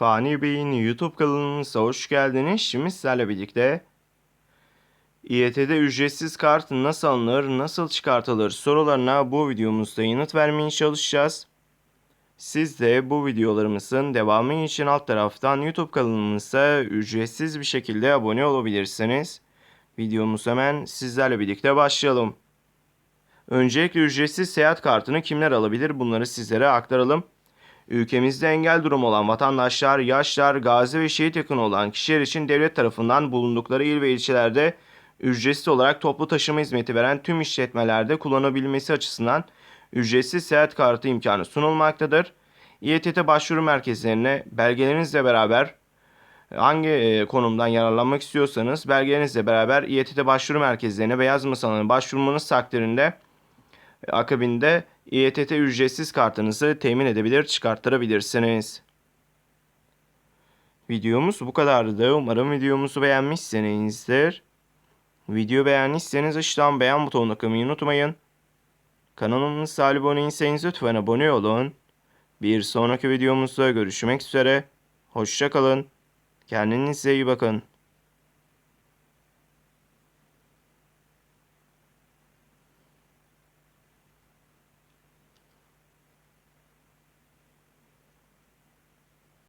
Fani Bey'in YouTube kanalımıza hoş geldiniz. Şimdi sizlerle birlikte İET'de ücretsiz kart nasıl alınır, nasıl çıkartılır sorularına bu videomuzda yanıt vermeye çalışacağız. Siz de bu videolarımızın devamı için alt taraftan YouTube kanalımıza ücretsiz bir şekilde abone olabilirsiniz. Videomuz hemen sizlerle birlikte başlayalım. Öncelikle ücretsiz seyahat kartını kimler alabilir bunları sizlere aktaralım. Ülkemizde engel durumu olan vatandaşlar, yaşlar, gazi ve şehit yakını olan kişiler için devlet tarafından bulundukları il ve ilçelerde ücretsiz olarak toplu taşıma hizmeti veren tüm işletmelerde kullanabilmesi açısından ücretsiz seyahat kartı imkanı sunulmaktadır. İETT başvuru merkezlerine belgelerinizle beraber hangi e, konumdan yararlanmak istiyorsanız belgelerinizle beraber İETT başvuru merkezlerine ve yaz masalarına başvurmanız takdirinde e, akabinde İETT ücretsiz kartınızı temin edebilir, çıkarttırabilirsiniz. Videomuz bu kadardı. Umarım videomuzu beğenmişsinizdir. Video beğendiyseniz aşağıdan beğen butonuna kılmayı unutmayın. Kanalımıza abone değilseniz lütfen abone olun. Bir sonraki videomuzda görüşmek üzere. Hoşça kalın. Kendinize iyi bakın.